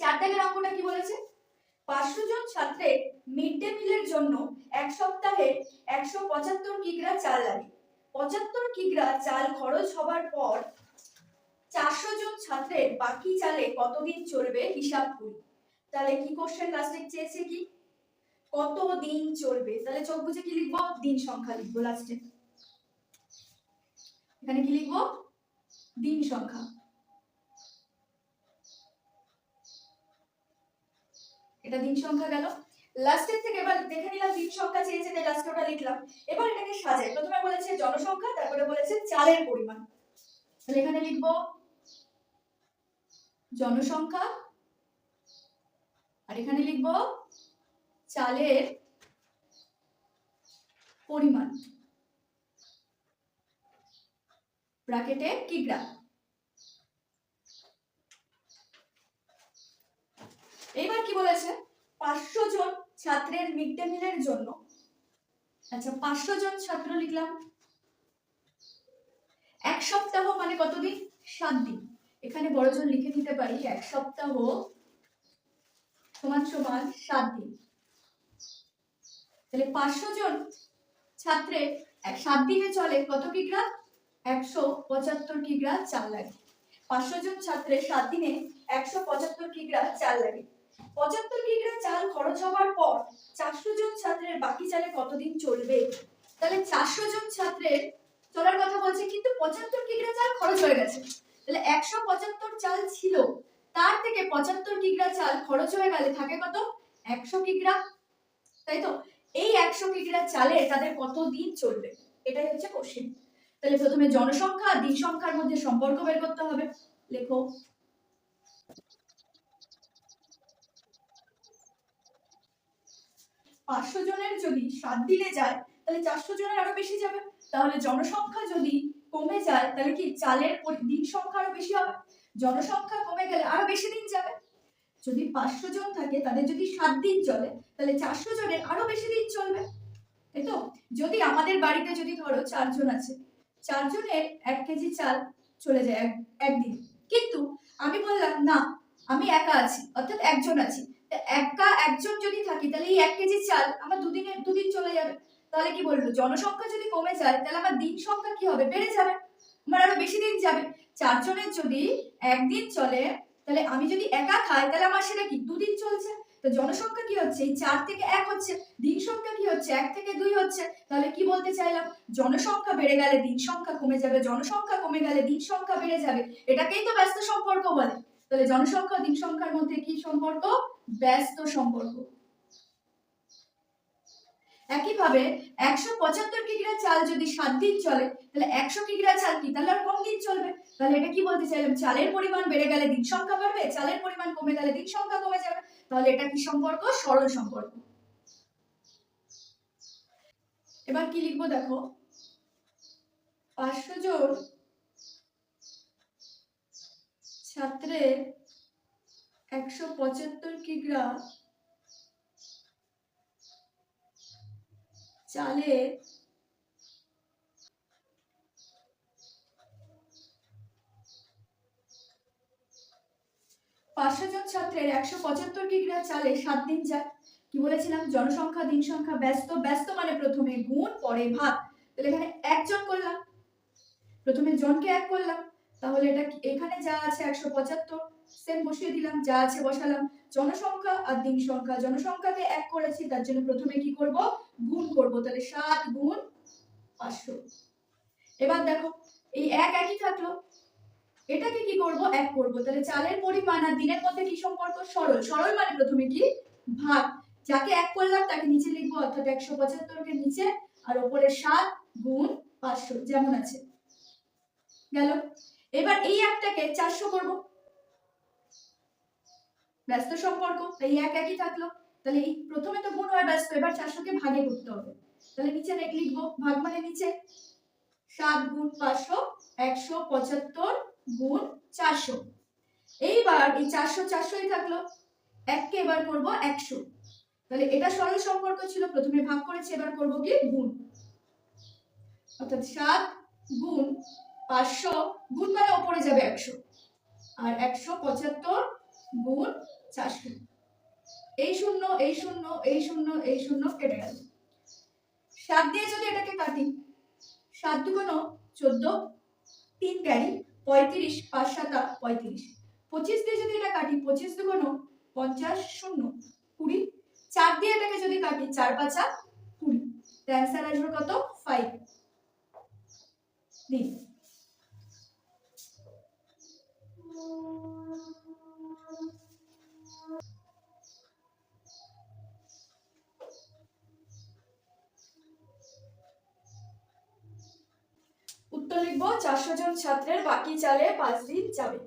চার দাগের অঙ্কটা কি বলেছে? পাঁচশো জন ছাত্রের মিড ডে মিলের জন্য এক সপ্তাহে একশো পঁচাত্তর কিগ্রা চাল লাগে। পঁচাত্তর কিগ্রা চাল খরচ হবার পর চারশো জন ছাত্রের বাকি চালে কতদিন চলবে হিসাব করি। তাহলে কি কোশ্চেন লাস্টে চেয়েছে কি? কত দিন চলবে? তাহলে চোখ বুঝে কি লিখব? দিন সংখ্যা লিখব লাস্টে এখানে কি লিখব? দিন সংখ্যা। এটা দিন সংখ্যা গেল। লাস্টের থেকে এবার দেখে নিলাম দিন সংখ্যা চেয়েছে, তাই লাস্টে ওটা লিখলাম। এবার এটাকে সাজাই। প্রথমে বলেছে জনসংখ্যা, তারপরে বলেছে চালের পরিমাণ। তাহলে এখানে লিখব জনসংখ্যা, আর এখানে লিখব চালের পরিমাণ। ব্র্যাকেটে কিগ্রা এইবার কি বলেছে? পাঁচশো জন ছাত্রের মিড ডে মিলের জন্য। আচ্ছা পাঁচশো জন ছাত্র লিখলাম। এক সপ্তাহ মানে কতদিন? সাত দিন। এখানে বড় জন লিখে দিতে পারি এক সপ্তাহ সমান সমান সাত দিন। তাহলে পাঁচশো জন ছাত্রের এক সাত দিনে চলে কত কিগ্রা একশো পঁচাত্তর কিগ্রা চাল লাগে। পাঁচশো জন ছাত্রের সাত দিনে একশো পঁচাত্তর কিগ্রা চাল লাগে। পঁচাত্তর কিগ্রা চাল খরচ হওয়ার পর চারশো জন ছাত্রের বাকি চালে কতদিন চলবে? তাহলে চারশো জন ছাত্রের চলার কথা বলছে, কিন্তু চাল খরচ হয়ে গেছে। তাহলে একশো পঁচাত্তর চাল ছিল, তার থেকে পঁচাত্তর কিগ্রা চাল খরচ হয়ে গেলে থাকে কত? একশো কিগ্রা তাই তো? এই একশো কিগ্রা চালে তাদের কত দিন চলবে? এটাই হচ্ছে কোশ্চেন তাহলে প্রথমে জনসংখ্যা দিন সংখ্যার মধ্যে সম্পর্ক বের করতে হবে। লেখো। পাঁচশো জনের যদি সাত দিনে যায়, তাহলে চারশো জনের আরও বেশি যাবে। তাহলে জনসংখ্যা যদি কমে যায়, তাহলে কি চালের দিন সংখ্যা আরও বেশি হবে? জনসংখ্যা কমে গেলে আরও বেশি দিন যাবে। যদি পাঁচশো জন থাকে, তাদের যদি সাত দিন চলে, তাহলে চারশো জনের আরও বেশি দিন চলবে। তাই তো? যদি আমাদের বাড়িতে যদি ধরো চারজন আছে, চারজনের এক কেজি চাল চলে যায় এক, একদিন। কিন্তু আমি বললাম, না, আমি একা আছি, অর্থাৎ একজন আছি। একা একজন যদি থাকি, তাহলে এই এক কেজি চাল আমার দুদিনে দুদিন চলে যাবে। তাহলে কি বলব জনসংখ্যা যদি কমে যায়, তাহলে আমার দিন সংখ্যা কি হবে? বেড়ে যাবে। আমার আরও বেশি দিন যাবে। চারজনের যদি একদিন চলে, তাহলে আমি যদি একা খাই, তাহলে আমার সেটা কি? দুদিন চলছে। তো জনসংখ্যা কি হচ্ছে? এই চার থেকে এক হচ্ছে। দিন সংখ্যা কি হচ্ছে? এক থেকে দুই হচ্ছে। তাহলে কি বলতে চাইলাম? জনসংখ্যা বেড়ে গেলে দিন সংখ্যা কমে যাবে। জনসংখ্যা কমে গেলে দিন সংখ্যা বেড়ে যাবে। এটাকেই তো ব্যস্ত সম্পর্ক বলে। তাহলে জনসংখ্যা দিন সংখ্যার মধ্যে কি সম্পর্ক? ব্যস্ত সম্পর্ক। একইভাবে একশো পঁচাত্তর কিগ্রা চাল যদি সাত দিন চলে, তাহলে একশো কিগ্রা চাল কি? তাহলে আর কম দিন চলবে? তাহলে এটা কি বলতে চাইলাম? চালের পরিমাণ বেড়ে গেলে দিন সংখ্যা বাড়বে, চালের পরিমাণ কমে গেলে দিন সংখ্যা কমে যাবে। তাহলে এটা কি সম্পর্ক? সরল সম্পর্ক। এবার কি লিখব দেখো? পাঁচশো জন ছাত্রের একশো পঁচাত্তর কিগ্রা চালে পাঁচশো জন ছাত্রের একশো পঁচাত্তর কিগ্রা চালে সাত দিন যায়। কি বলেছিলাম? জনসংখ্যা, দিন সংখ্যা, ব্যস্ত। ব্যস্ত মানে প্রথমে গুণ, পরে ভাগ। তাহলে এখানে একজন করলাম। প্রথমে জনকে এক করলাম। তাহলে এটা এখানে যা আছে একশো পঁচাত্তর সেম বসিয়ে দিলাম, যা আছে বসালাম। জনসংখ্যা আর দিন সংখ্যা। জনসংখ্যাকে এক করেছি, তার জন্য প্রথমে কি করব? গুণ করব। তাহলে সাত গুণ পাঁচশো। এবার দেখো, এই এক একই থাকল। এটাকে কি করব? এক করব। তাহলে চালের পরিমাণ আর দিনের মধ্যে কি সম্পর্ক? সরল। সরল মানে প্রথমে কি? ভাগ। যাকে এক করলাম, তাকে নিচে লিখব, অর্থাৎ একশো পঁচাত্তরকে নিচে, আর ওপরে সাত গুণ পাঁচশো। যেমন আছে। গেল। এবার এই একটাকে চারশো করব। ব্যস্ত সম্পর্ক এই এক একই থাকল। তাহলে এই প্রথমে তো গুণ হয় ব্যস্ত, এবার চারশোকে ভাগে করতে হবে। তাহলে নিচে লিখব, ভাগ মানে নিচে। সাত গুণ পাঁচশো, একশো পঁচাত্তর গুণ চারশো। এইবার এই চারশো চারশোই থাকল। এককে এবার করব একশো। তাহলে এটা সরল সম্পর্ক ছিল, প্রথমে ভাগ করেছি, এবার করব কি? গুণ। অর্থাৎ সাত গুণ পাঁচশো গুণ মানে ওপরে যাবে একশো। আর একশো পঁচাত্তর গুণ চারশো। এই শূন্য এই শূন্য এই শূন্য এই শূন্য কেটে গেল। সাত দিয়ে যদি এটাকে কাটি, সাত দুগুণ চোদ্দ, তিন ক্যারি, পঁয়ত্রিশ, পাঁচ সাতা পঁয়ত্রিশ। পঁচিশ দিয়ে যদি এটা কাটি, পঁচিশ দুগুণ পঞ্চাশ শূন্য, কুড়ি। চার দিয়ে এটাকে যদি কাটি, চার পাঁচা কুড়ি। অ্যান্সার আসবে কত? ফাইভ দিন উত্তর লিখব চারশো জন ছাত্রের বাকি চালে পাঁচ দিন যাবে।